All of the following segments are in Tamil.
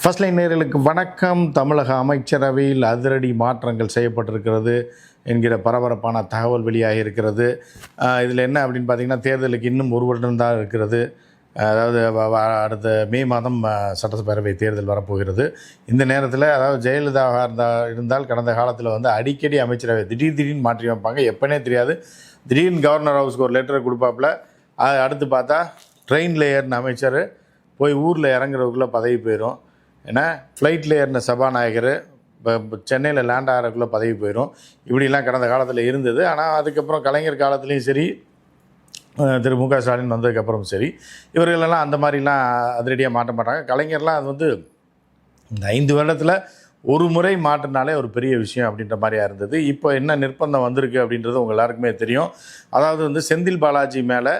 ஃபர்ஸ்ட் லைன் நேர்களுக்கு வணக்கம். தமிழக அமைச்சரவையில் அதிரடி மாற்றங்கள் செய்யப்பட்டிருக்கிறது என்கிற பரபரப்பான தகவல் வெளியாகி இருக்கிறது. இதில் என்ன அப்படின்னு பார்த்தீங்கன்னா தேர்தலுக்கு இன்னும் ஒரு வருடம் தான் இருக்கிறது அதாவது அடுத்த மே மாதம் சட்டப்பேரவை தேர்தல் வரப்போகிறது. இந்த நேரத்தில் அதாவது ஜெயலலிதாவாக இருந்தால் இருந்தால் கடந்த காலத்தில் வந்து அடிக்கடி அமைச்சரவை திடீர் திடீர்னு மாற்றி வைப்பாங்க எப்பனே தெரியாது. திடீர்னு கவர்னர் ஹவுஸ்க்கு ஒரு லெட்டரை கொடுப்பாப்புல. அது அடுத்து பார்த்தா ட்ரெயினில் ஏறின அமைச்சர் போய் ஊரில் இறங்குறதுக்குள்ளே பதவி போயிடும் ஏன்னா ஃப்ளைட்டில் ஏறின சபாநாயகர் இப்போ சென்னையில் லேண்ட் ஆகிறக்குள்ளே பதவி போயிடும் இப்படிலாம் கடந்த காலத்தில் இருந்தது. ஆனால் அதுக்கப்புறம் கலைஞர் காலத்துலேயும் சரி திரு மு க. ஸ்டாலின் வந்ததுக்கப்புறம் சரி இவர்களெல்லாம் அந்த மாதிரிலாம் அதிரடியாக மாட்ட மாட்டாங்க கலைஞர்லாம் அது வந்து இந்த ஐந்து வருடத்தில் ஒரு முறை மாற்றினாலே ஒரு பெரிய விஷயம் அப்படின்ற மாதிரியா இருந்தது. இப்போ என்ன நிர்பந்தம் வந்திருக்கு அப்படின்றது உங்கள் எல்லாருக்குமே தெரியும். அதாவது வந்து செந்தில் பாலாஜி மேலே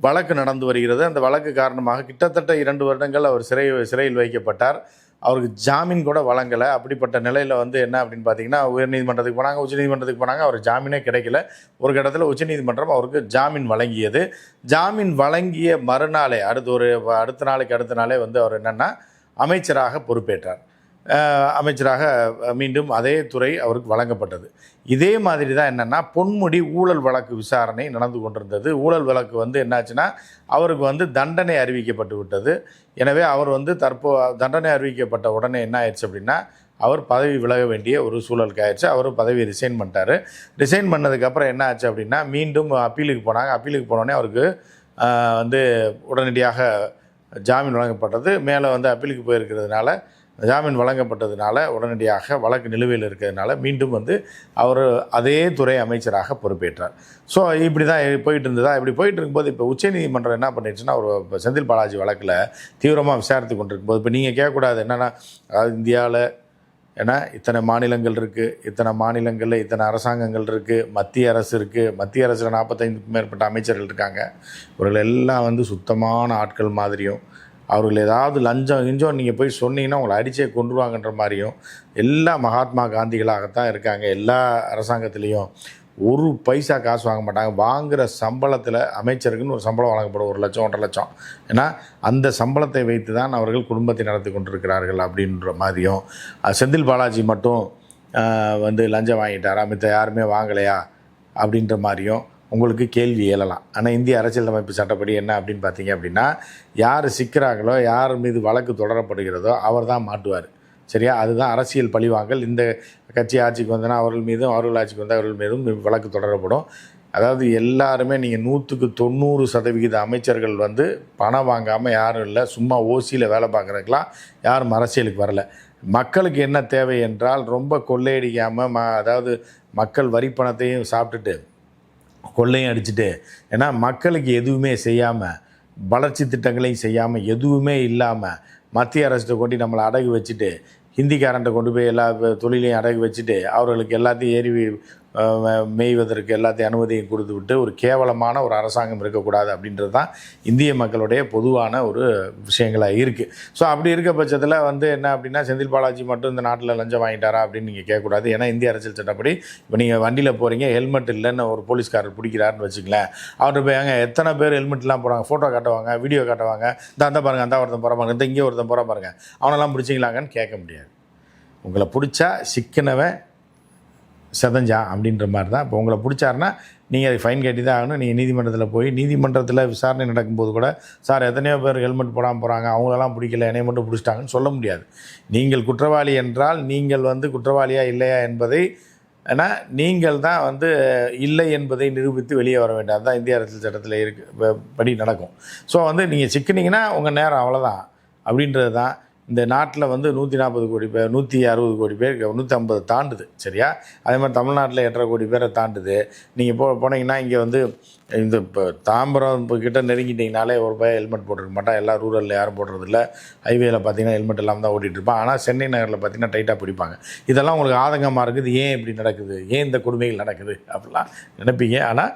வழக்கு நடந்து வருகிறது. அந்த வழக்கு காரணமாக கிட்டத்தட்ட இரண்டு வருடங்கள் அவர் சிறை சிறையில் வைக்கப்பட்டார். அவருக்கு ஜாமீன் கூட வழங்கலை. அப்படிப்பட்ட நிலையில் வந்து என்ன அப்படின்னு பார்த்தீங்கன்னா உயர்நீதிமன்றத்துக்கு போனாங்க உச்சநீதிமன்றத்துக்கு போனாங்க. அவர் ஜாமீனே கிடைக்கல. ஒரு கட்டத்தில் உச்சநீதிமன்றம் அவருக்கு ஜாமீன் வழங்கியது. ஜாமீன் வழங்கிய மறுநாளே அடுத்த ஒரு அடுத்த நாளைக்கு அடுத்த நாளே வந்து அவர் என்னென்னா அமைச்சராக பொறுப்பேற்றார். அமைச்சராக மீண்டும் அதே துறை அவருக்கு வழங்கப்பட்டது. இதே மாதிரி தான் என்னென்னா பொன்முடி ஊழல் வழக்கு விசாரணை நடந்து கொண்டிருந்தது. ஊழல் வழக்கு வந்து என்னாச்சுன்னா அவருக்கு வந்து தண்டனை அறிவிக்கப்பட்டு விட்டது. எனவே அவர் வந்து தற்போ தண்டனை அறிவிக்கப்பட்ட உடனே என்ன ஆயிடுச்சு அப்படின்னா அவர் பதவி விலக வேண்டிய ஒரு சூழலுக்கு ஆயிடுச்சு. அவர் பதவி ரிசைன் பண்ணிட்டார். ரிசைன் பண்ணதுக்கப்புறம் என்ன ஆச்சு அப்படின்னா மீண்டும் அப்பீலுக்கு போனாங்க. அப்பீலுக்கு போனோடனே அவருக்கு வந்து உடனடியாக ஜாமீன் வழங்கப்பட்டது. மேலே வந்து அப்பீலுக்கு போயிருக்கிறதுனால ஜாமீன் வழங்கப்பட்டதுனால உடனடியாக வழக்கு நிலுவையில் இருக்கிறதுனால மீண்டும் வந்து அவர் அதே துறை அமைச்சராக பொறுப்பேற்றார். ஸோ இப்படி தான் போயிட்டு இருந்ததா? இப்படி போயிட்டு இருக்கும்போது இப்போ உச்சநீதிமன்றம் என்ன பண்ணிடுச்சுன்னா ஒரு இப்போ செந்தில் பாலாஜி வழக்கில் தீவிரமாக விசாரித்து கொண்டிருக்கும்போது இப்போ நீங்கள் கேட்கக்கூடாது. என்னென்னா அதாவது இந்தியாவில் ஏன்னா இத்தனை மாநிலங்கள் இருக்குது இத்தனை மாநிலங்களில் இத்தனை அரசாங்கங்கள் இருக்குது மத்திய அரசு இருக்குது மத்திய அரசில் நாற்பத்தைந்துக்கும் மேற்பட்ட அமைச்சர்கள் இருக்காங்க. இவர்கள் எல்லாம் வந்து சுத்தமான ஆட்கள் மாதிரியும் அவர்கள் ஏதாவது லஞ்சம் கிஞ்சம் நீங்கள் போய் சொன்னீங்கன்னா உங்களை அடிச்சே கொண்டுருவாங்கன்ற மாதிரியும் எல்லா மகாத்மா காந்திகளாகத்தான் இருக்காங்க. எல்லா அரசாங்கத்துலேயும் ஒரு பைசா காசு வாங்க மாட்டாங்க. வாங்குகிற சம்பளத்தில் அமைச்சருக்குன்னு ஒரு சம்பளம் வழங்கப்படும். ஒரு லட்சம் ஒன்றரை லட்சம். ஏன்னா அந்த சம்பளத்தை வைத்து தான் அவர்கள் குடும்பத்தை நடத்தி கொண்டிருக்கிறார்கள் அப்படின்ற மாதிரியும். செந்தில் பாலாஜி மட்டும் வந்து லஞ்சம் வாங்கிட்டாரா? மித்த யாருமே வாங்கலையா? அப்படின்ற மாதிரியும் உங்களுக்கு கேள்வி எழலாம் ஆனால் இந்திய அரசியலமைப்பு சட்டப்படி என்ன அப்படின்னு பார்த்தீங்க அப்படின்னா யார் சிக்கிறாங்களோ யார் மீது வழக்கு தொடரப்படுகிறதோ அவர் தான் மாட்டுவார். சரியா? அதுதான் அரசியல் பழிவாங்கல். இந்த கட்சி ஆட்சிக்கு வந்தனா அவர்கள் மீதும் அவர்கள் ஆட்சிக்கு வந்தால் அவர்கள் மீதும் வழக்கு தொடரப்படும். அதாவது எல்லாருமே நீங்கள் நூற்றுக்கு தொண்ணூறு சதவிகித அமைச்சர்கள் வந்து பணம் வாங்காமல் யாரும் இல்லை சும்மா ஓசியில் வேலை பார்க்குறதுக்கெலாம் யாரும் அரசியலுக்கு வரல. மக்களுக்கு என்ன தேவை என்றால் ரொம்ப கொள்ளையடிக்காமல் ம அதாவது மக்கள் வரி பணத்தையும் சாப்பிட்டுட்டு கொள்ளையும் அடிச்சுட்டு ஏன்னா மக்களுக்கு எதுவுமே செய்யாமல் வளர்ச்சி திட்டங்களையும் செய்யாமல் எதுவுமே இல்லாமல் மத்திய அரசிட்ட கொண்டு நம்மளை அடகு வச்சுட்டு ஹிந்திக்காரன்ட்ட கொண்டு போய் எல்லா தொழிலையும் அடகு வச்சுட்டு அவர்களுக்கு எல்லாத்தையும் ஏறி மேய்வதற்கு எல்லாத்தையும் அனுமதியும் கொடுத்து விட்டு ஒரு கேவலமான ஒரு அரசாங்கம் இருக்கக்கூடாது அப்படின்றது தான் இந்திய மக்களுடைய பொதுவான ஒரு விஷயங்களாக இருக்குது ஸோ அப்படி இருக்க பட்சத்தில் வந்து என்ன அப்படின்னா செந்தில் பாலாஜி மட்டும் இந்த நாட்டில் லஞ்சம் வாங்கிட்டாரா அப்படின்னு நீங்கள் கேட்கக்கூடாது. ஏன்னா இந்திய அரசியல் சட்டப்படி இப்போ நீங்கள் வண்டியில் போகிறீங்க ஹெல்மெட் இல்லைன்னு ஒரு போலீஸ்காரர் பிடிக்கிறாருன்னு வச்சுங்களேன் அவர்கிட்ட போய் அங்கே எத்தனை பேர் ஹெல்மெட்லாம் போகிறாங்க ஃபோட்டோ காட்டுவாங்க வீடியோ காட்டுவாங்க. இந்த அந்த பாருங்கள் அந்த ஒருத்தன் போகிற பாருங்க இந்த இங்கே ஒருத்தன் போகிற பாருங்க. அவனெல்லாம் பிடிச்சிங்களாங்கன்னு கேட்க முடியாது. உங்களை பிடிச்சா சிக்கினவன் செதஞ்சான் அப்படின்ற மாதிரி தான். இப்போ உங்களை பிடிச்சாருன்னா நீங்கள் அதை ஃபைன் கட்டி தான் ஆகணும். நீங்கள் நீதிமன்றத்தில் போய் நீதிமன்றத்தில் விசாரணை நடக்கும்போது கூட சார் எத்தனையோ பேர் ஹெல்மெட் போடாமல் போகிறாங்க அவங்களெல்லாம் பிடிக்கல. என்னை மட்டும் பிடிச்சிட்டாங்கன்னு சொல்ல முடியாது. நீங்கள் குற்றவாளி என்றால் நீங்கள் வந்து குற்றவாளியாக இல்லையா என்பதை ஏன்னா நீங்கள் தான் வந்து இல்லை என்பதை நிரூபித்து வெளியே வர வேண்டும் அதுதான் இந்திய அரசியல் சட்டத்தில் இருக்கு படி நடக்கும். ஸோ வந்து நீங்கள் சிக்கினீங்கன்னா உங்கள் நேரம் அவ்வளோதான் அப்படின்றது தான் இந்த நாட்டில் வந்து நூற்றி நாற்பது கோடி பேர் நூற்றி அறுபது கோடி பேர் நூற்றி ஐம்பது தாண்டுது சரியா? அதே மாதிரி தமிழ்நாட்டில் எட்டரை கோடி பேரை தாண்டுது. நீங்கள் போ போனீங்கன்னா இங்கே வந்து இந்த இப்போ தாம்பரம் இப்போ கிட்ட நெருங்கிட்டிங்கனாலே ஒரு பையன் ஹெல்மெட் போட்டிருக்க மாட்டான். எல்லா ரூரலில் யாரும் போடுறதில்ல. ஹைவேயில் பார்த்தீங்கன்னா ஹெல்மெட் இல்லாமல் தான் ஓட்டிகிட்டு இருப்பான். ஆனால் சென்னை நகரில் பார்த்தீங்கன்னா டைட்டாக பிடிப்பாங்க. இதெல்லாம் உங்களுக்கு ஆதங்கமாக இருக்குது. ஏன் இப்படி நடக்குது? ஏன் இந்த கொடுமைகள் நடக்குது? அப்படிலாம் நினைப்பீங்க. ஆனால்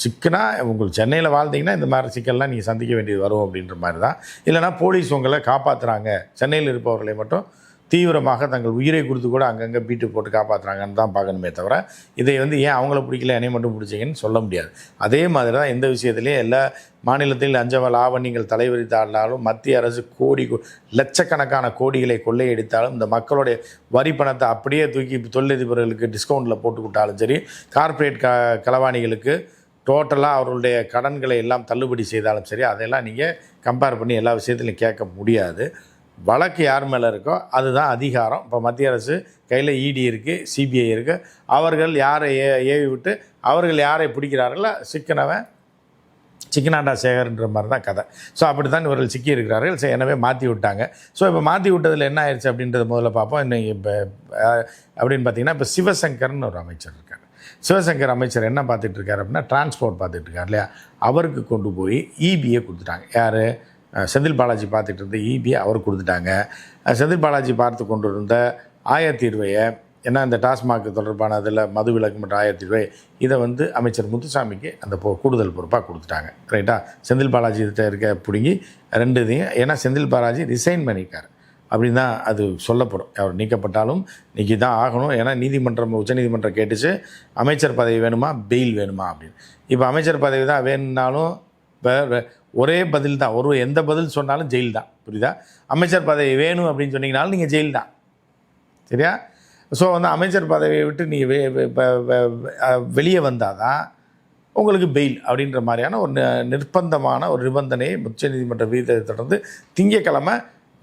சிக்கனா உங்களுக்கு சென்னையில் வாழ்ந்தீங்கன்னா இந்த மாதிரி சிக்கல்லாம் நீங்கள் சந்திக்க வேண்டியது வரும் அப்படின்ற மாதிரி தான் இல்லைனா போலீஸ் உங்களை காப்பாற்றுறாங்க சென்னையில் இருப்பவர்களை மட்டும் தீவிரமாக தங்கள் உயிரை கொடுத்து கூட அங்கங்கே பீட்டு போட்டு காப்பாற்றுறாங்கன்னு தான் பார்க்கணுமே தவிர இதை வந்து ஏன் அவங்கள பிடிக்கல என்னை மட்டும் பிடிச்சிங்கன்னு சொல்ல முடியாது. அதே மாதிரி தான் எந்த விஷயத்துலையும் எல்லா மாநிலத்தில் லஞ்சம லாவண்யங்கள் தலைவரித்தாலும் மத்திய அரசு கோடி லட்சக்கணக்கான கோடிகளை கொள்ளையடித்தாலும் இந்த மக்களுடைய வரி பணத்தை அப்படியே தூக்கி தொழிலதிபர்களுக்கு டிஸ்கவுண்ட்டில் போட்டு விட்டாலும் சரி கார்ப்பரேட் க களவாணிகளுக்கு டோட்டலாக அவர்களுடைய கடன்களை எல்லாம் தள்ளுபடி செய்தாலும் சரி அதையெல்லாம் நீங்கள் கம்பேர் பண்ணி எல்லா விஷயத்துலையும் கேட்க முடியாது. வழக்கு யார் மேலே இருக்கோ அதுதான் அதிகாரம். இப்போ மத்திய அரசு கையில் இடி இருக்குது சிபிஐ இருக்குது அவர்கள் யாரை ஏ ஏவி விட்டு அவர்கள் யாரை பிடிக்கிறார்களோ சிக்கனவன் சிக்கனாண்டா சேகர்ன்ற மாதிரி தான் கதை. ஸோ அப்படி தான் இவர்கள் சிக்கி இருக்கிறார்கள். ஸோ எனவே மாற்றி விட்டாங்க. ஸோ இப்போ மாற்றி விட்டதில் என்ன ஆயிடுச்சு அப்படின்றத முதல்ல பார்ப்போம். இன்னைக்கு இப்போ அப்படின்னு பார்த்தீங்கன்னா இப்போ சிவசங்கர்னு ஒரு அமைச்சர் இருக்கார். சிவசங்கர் அமைச்சர் என்ன பார்த்துட்டு இருக்காரு அப்படின்னா டிரான்ஸ்போர்ட் பார்த்துட்டு இருக்கார் இல்லையா? அவருக்கு கொண்டு போய் இபியை கொடுத்துட்டாங்க. யார்? செந்தில் பாலாஜி பார்த்துட்டு இருந்த இபியை அவர் கொடுத்துட்டாங்க. செந்தில் பாலாஜி பார்த்து கொண்டு இருந்த ஆயத்தீர்வையை ஏன்னா இந்த டாஸ்மாக் தொடர்பான அதில் மது விலக்கு மற்றும் ஆயத்தீர்வை இதை வந்து அமைச்சர் முத்துசாமிக்கு அந்த பொ கூடுதல் பொறுப்பாக கொடுத்துட்டாங்க. ரைட்டா செந்தில் பாலாஜி கிட்ட இருக்க பிடுங்கி ரெண்டு இதையும் ஏன்னா செந்தில் பாலாஜி ரிசைன் பண்ணியிருக்காரு. அப்படின்னு தான் அது சொல்லப்படும். அவர் நீக்கப்பட்டாலும் நீக்கி தான் ஆகணும். ஏன்னா நீதிமன்றம் உச்சநீதிமன்றம் கேட்டுச்சு அமைச்சர் பதவி வேணுமா பெயில் வேணுமா அப்படின்னு. இப்போ அமைச்சர் பதவி தான் வேணும்னாலும் இப்போ ஒரே பதில் தான். ஒரு எந்த பதில் சொன்னாலும் ஜெயில் தான். புரியுதா? அமைச்சர் பதவி வேணும் அப்படின்னு சொன்னீங்கனாலும் நீங்கள் ஜெயில் தான். சரியா? ஸோ வந்து அமைச்சர் பதவியை விட்டு நீங்கள் வெளியே வந்தால் தான் உங்களுக்கு பெயில் அப்படின்ற மாதிரியான ஒரு நிர்பந்தமான ஒரு நிபந்தனையை உச்சநீதிமன்ற வீதத்தை தொடர்ந்து திங்கக்கிழமை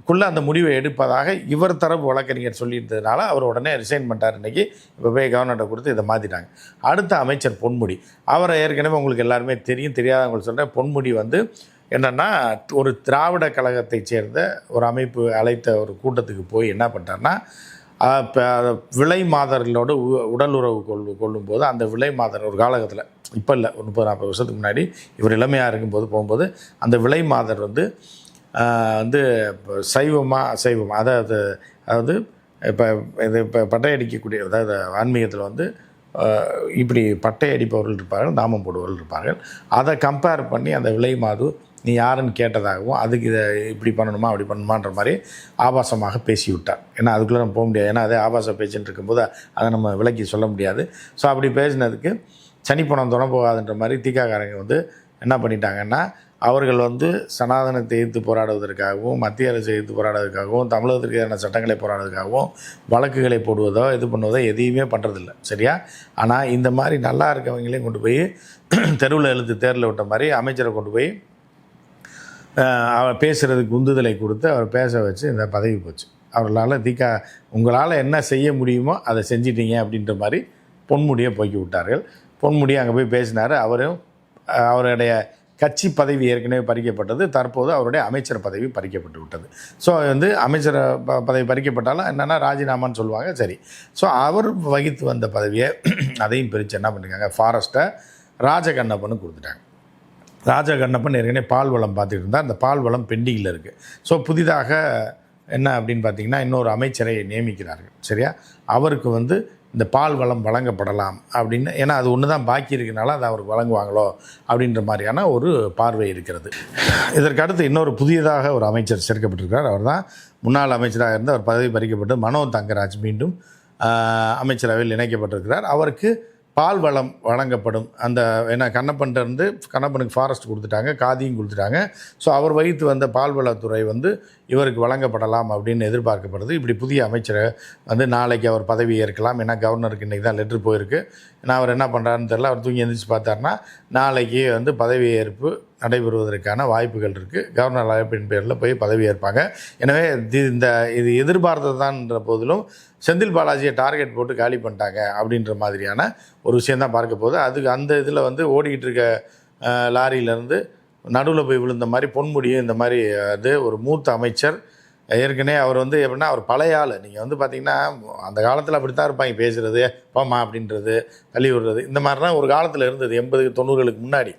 குள்ளே அந்த முடிவை எடுப்பதாக இவர் தரப்பு வழக்கறிஞர் சொல்லியிருந்ததுனால அவர் உடனே ரிசைன் பண்ணிட்டார் இன்றைக்கி இப்போ போய் கவர்னர்கிட்ட கொடுத்து இதை மாற்றிட்டாங்க அடுத்த அமைச்சர் பொன்முடி. அவரை ஏற்கனவே உங்களுக்கு எல்லாருமே தெரியும் தெரியாதவங்களுக்கு சொல்கிறேன் பொன்முடி வந்து என்னென்னா ஒரு திராவிட கழகத்தைச் சேர்ந்த ஒரு அமைப்பு அழைத்த ஒரு கூட்டத்துக்கு போய் என்ன பண்ணிட்டார்னா இப்போ விலை மாதர்களோடு உ- உடல் உறவு கொள்ளு கொள்ளும்போது அந்த விலை மாதர் ஒரு காலகத்தில் இப்போ இல்லை ஒரு முப்பது நாற்பது வருஷத்துக்கு முன்னாடி இவர் இளமையாக இருக்கும்போது போகும்போது அந்த விலை மாதர் வந்து வந்து இப்போ சைவமா அதாவது அதாவது இப்போ இது இப்போ பட்டை அடிக்கக்கூடிய அதாவது ஆன்மீகத்தில் வந்து இப்படி பட்டை அடிப்பவர்கள் இருப்பார்கள் நாமம் போடுபவர்கள் இருப்பார்கள். அதை கம்பேர் பண்ணி அந்த விலை மாது நீ யாருன்னு கேட்டதாகவும் அதுக்கு இதை இப்படி பண்ணணுமா அப்படி பண்ணணுமான்ற மாதிரி ஆபாசமாக பேசி விட்டார் ஏன்னா அதுக்குள்ளே நம்ம போக முடியாது. ஏன்னா அதே ஆபாச பேச்சுன்னு இருக்கும்போது அதை நம்ம விலக்கி சொல்ல முடியாது. ஸோ அப்படி பேசினதுக்கு சனிப்பணம் துணை போகாதுன்ற மாதிரி தீக்காக்காரங்க வந்து என்ன பண்ணிட்டாங்கன்னா அவர்கள் வந்து சனாதனத்தை எதிர்த்து போராடுவதற்காகவும் மத்திய அரசை எதிர்த்து போராடுவதற்காகவும் தமிழகத்திற்கு எதிரான சட்டங்களை போராடுவதற்காகவும் வழக்குகளை போடுவதோ இது பண்ணுவதோ எதையுமே பண்ணுறதில்ல சரியா? ஆனால் இந்த மாதிரி நல்லா இருக்கவங்களையும் கொண்டு போய் தெருவில் எழுத்து தேரில் விட்ட மாதிரி அமைச்சரை கொண்டு போய் அவர் பேசுகிறதுக்கு உந்துதலை கொடுத்து அவர் பேச வச்சு இந்த பதவி போச்சு. அவர்களால் திகா உங்களால் என்ன செய்ய முடியுமோ அதை செஞ்சிட்டீங்க அப்படின்ற மாதிரி பொன்முடியை போக்கி விட்டார்கள். பொன்முடி அங்கே போய் பேசினார். அவரும் அவருடைய கட்சி பதவி ஏற்கனவே பறிக்கப்பட்டது. தற்போது அவருடைய அமைச்சர் பதவி பறிக்கப்பட்டு விட்டது. ஸோ வந்து அமைச்சர் ப- பதவி பறிக்கப்பட்டாலும் என்னென்னா ராஜினாமான்னு சொல்லுவாங்க. சரி. ஸோ அவர் வகித்து வந்த பதவியை அதையும் பிரித்து என்ன பண்ணியிருக்காங்க ஃபாரஸ்ட்டை ராஜகண்ணப்பன்னு கொடுத்துட்டாங்க. ராஜகண்ணப்பன் ஏற்கனவே பால் வளம் பார்த்துட்டு இருந்தால் அந்த பால் வளம் பெண்டிங்கில் இருக்குது ஸோ புதிதாக என்ன அப்படின்னு பார்த்தீங்கன்னா இன்னொரு அமைச்சரை நியமிக்கிறார்கள். சரியா? அவருக்கு வந்து இந்த பால் வளம் வழங்கப்படலாம் அப்படின்னு ஏன்னா அது ஒன்று தான் பாக்கி இருக்கனால அதை அவருக்கு வழங்குவாங்களோ அப்படின்ற மாதிரியான ஒரு பார்வை இருக்கிறது. இதற்கு அடுத்து இன்னொரு புதியதாக ஒரு அமைச்சர் சேர்க்கப்பட்டிருக்கிறார். அவர் தான் முன்னாள் அமைச்சராக இருந்து அவர் பதவி பறிக்கப்பட்டு மனோ தங்கராஜ் மீண்டும் அமைச்சரவையில் இணைக்கப்பட்டிருக்கிறார். அவருக்கு பால் வளம் வழங்கப்படும். அந்த ஏன்னா கண்ணப்பன் இருந்து கண்ணப்பனுக்கு ஃபாரஸ்ட் கொடுத்துட்டாங்க காதியும் கொடுத்துட்டாங்க. ஸோ அவர் வைத்து வந்த பால்வளத்துறை வந்து இவருக்கு வழங்கப்படலாம் அப்படின்னு எதிர்பார்க்கப்படுது. இப்படி புதிய அமைச்சரை வந்து நாளைக்கு அவர் பதவி ஏற்கலாம். ஏன்னா கவர்னருக்கு இன்றைக்கி தான் லெட்ரு போயிருக்கு. ஏன்னா அவர் என்ன பண்ணுறாருன்னு தெரில அவர் தூங்கி எந்திரிச்சு பார்த்தாருன்னா நாளைக்கு வந்து பதவி ஏற்பு நடைபெறுவதற்கான வாய்ப்புகள் இருக்குது கவர்னர் அழைப்பின் பேரில் போய் பதவி ஏற்பாங்க எனவே இந்த இது எதிர்பார்த்தது தான்ன்ற போதிலும் செந்தில் பாலாஜியை டார்கெட் போட்டு காலி பண்ணிட்டாங்க அப்படின்ற மாதிரியான ஒரு விஷயம் தான் பார்க்க போகுது. அதுக்கு அந்த இதில் வந்து ஓடிக்கிட்டு இருக்க லாரியிலேருந்து நடுவில் போய் விழுந்த மாதிரி பொன்முடியும் இந்த மாதிரி அது ஒரு மூத்த அமைச்சர். ஏற்கனவே அவர் வந்து எப்படின்னா அவர் பழைய ஆள். நீங்கள் வந்து பார்த்தீங்கன்னா அந்த காலத்தில் அப்படி தான் இருப்பாங்க. பேசுகிறது போமா அப்படின்றது தள்ளி விடுறது இந்த மாதிரிலாம் ஒரு காலத்தில் இருந்தது எண்பது தொண்ணூறுகளுக்கு முன்னாடி.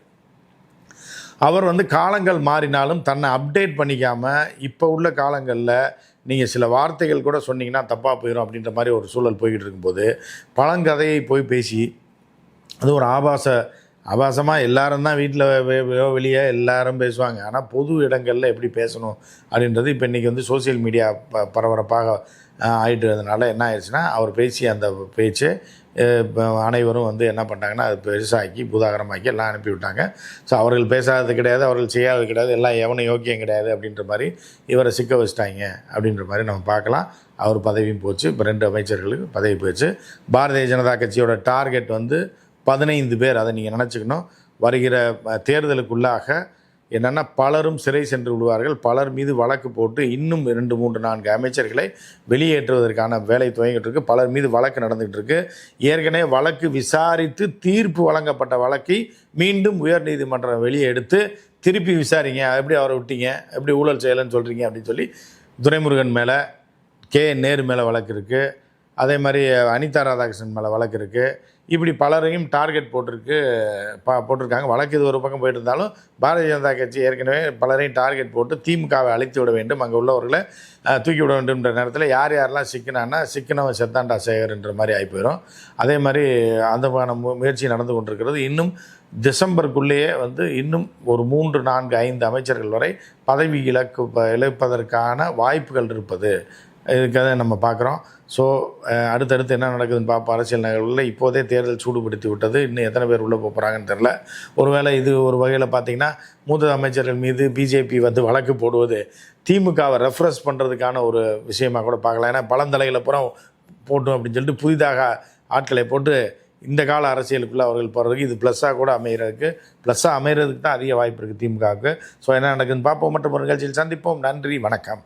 அவர் வந்து காலங்கள் மாறினாலும் தன்னை அப்டேட் பண்ணிக்காமல் இப்போ உள்ள காலங்களில் நீங்கள் சில வார்த்தைகள் கூட சொன்னீங்கன்னா தப்பாக போயிடும் அப்படின்ற மாதிரி ஒரு சூழல் போய்கிட்டு இருக்கும்போது பழங்கதையை போய் பேசி அது ஒரு ஆபாச ஆபாசமாக எல்லாரும் தான் வீட்டில் வெளியே எல்லாரும் பேசுவாங்க. ஆனால் பொது இடங்களில் எப்படி பேசணும் அப்படின்றது இப்போ இன்றைக்கி வந்து சோஷியல் மீடியா ப பரபரப்பாக ஆகிட்டு இருந்ததுனால என்ன ஆயிடுச்சுன்னா அவர் பேசிய அந்த பேச்சு அனைவரும் வந்து என்ன பண்ணிட்டாங்கன்னா அது பெருசாக்கி புதாகரமாக்கி எல்லாம் அனுப்பிவிட்டாங்க. ஸோ அவர்கள் பேசாதது கிடையாது அவர்கள் செய்யாதது கிடையாது எல்லாம் எவனும் யோக்கியம் கிடையாது அப்படின்ற மாதிரி இவரை சிக்க வச்சிட்டாங்க அப்படின்ற மாதிரி நம்ம பார்க்கலாம். அவர் பதவியும் போச்சு. இப்போ ரெண்டு அமைச்சர்களுக்கு பதவி போச்சு பாரதிய ஜனதா கட்சியோட டார்கெட் வந்து பதினைந்து பேர் அதை நீங்கள் நினச்சிக்கணும். வருகிற தேர்தலுக்குள்ளாக என்னென்னா பலரும் சிறை சென்று விடுவார்கள். பலர் மீது வழக்கு போட்டு இன்னும் இரண்டு மூன்று நான்கு அமைச்சர்களை வெளியேற்றுவதற்கான வேலை துவங்கிட்டு இருக்கு. பலர் மீது வழக்கு நடந்துகிட்டு இருக்கு. ஏற்கனவே வழக்கு விசாரித்து தீர்ப்பு வழங்கப்பட்ட வழக்கை மீண்டும் உயர்நீதிமன்றம் வெளியே எடுத்து திருப்பி விசாரிங்க. எப்படி அவரை விட்டீங்க? எப்படி ஊழல் செய்யலைன்னு சொல்கிறீங்க அப்படின்னு சொல்லி துரைமுருகன் மேலே கே. நேரு மேலே வழக்கு இருக்குது அதே மாதிரி அனிதா ராதாகிருஷ்ணன் மேலே வழக்கு இருக்குது இப்படி பலரையும் டார்கெட் போட்டிருக்கு பா போட்டிருக்காங்க. வழக்கு இது ஒரு பக்கம் போயிட்டு இருந்தாலும் பாரதிய ஜனதா கட்சி ஏற்கனவே பலரையும் டார்கெட் போட்டு திமுகவை அழித்து விட வேண்டும். அங்கே உள்ளவர்களை தூக்கி விட வேண்டும்ன்ற நேரத்தில் யார் யாரெல்லாம் சிக்கினான்னா சிக்கினவன் செத்தாண்டா சேகர்ன்ற மாதிரி ஆகி போயிடும் அதே மாதிரி அந்தமான மு- முயற்சி நடந்து கொண்டிருக்கிறது. இன்னும் டிசம்பருக்குள்ளேயே வந்து இன்னும் ஒரு மூன்று நான்கு ஐந்து அமைச்சர்கள் வரை பதவி இழக்கு இழப்பதற்கான வாய்ப்புகள் இருப்பது. இதுக்காக நம்ம பார்க்குறோம். ஸோ அடுத்தடுத்து என்ன நடக்குதுன்னு பார்ப்போம். அரசியல் நகர்வுகளில் இப்போதே தேர்தல் சூடுபடுத்தி விட்டது. இன்னும் எத்தனை பேர் உள்ளே போகிறாங்கன்னு தெரில ஒருவேளை இது ஒரு வகையில் பார்த்தீங்கன்னா மூத்த அமைச்சர்கள் மீது பிஜேபி வந்து வழக்கு போடுவது திமுகவை ரெஃப்ரெஷ் பண்ணுறதுக்கான ஒரு விஷயமாக கூட பார்க்கலாம். ஏன்னா பழந்தலைகளை புறம் போட்டோம் அப்படின்னு சொல்லிட்டு புதிதாக ஆட்களை போட்டு இந்த கால அரசியலுக்குள்ளே அவர்கள் போகிறதுக்கு இது ப்ளஸ்ஸாக கூட அமைகிறதுக்கு ப்ளஸ்ஸாக அமைகிறதுக்கு தான் அதிக வாய்ப்பு இருக்குது திமுகவுக்கு. ஸோ என்ன நடக்குதுன்னு பார்ப்போம். மற்றும் ஒரு நிகழ்ச்சியில் சந்திப்போம். நன்றி. வணக்கம்.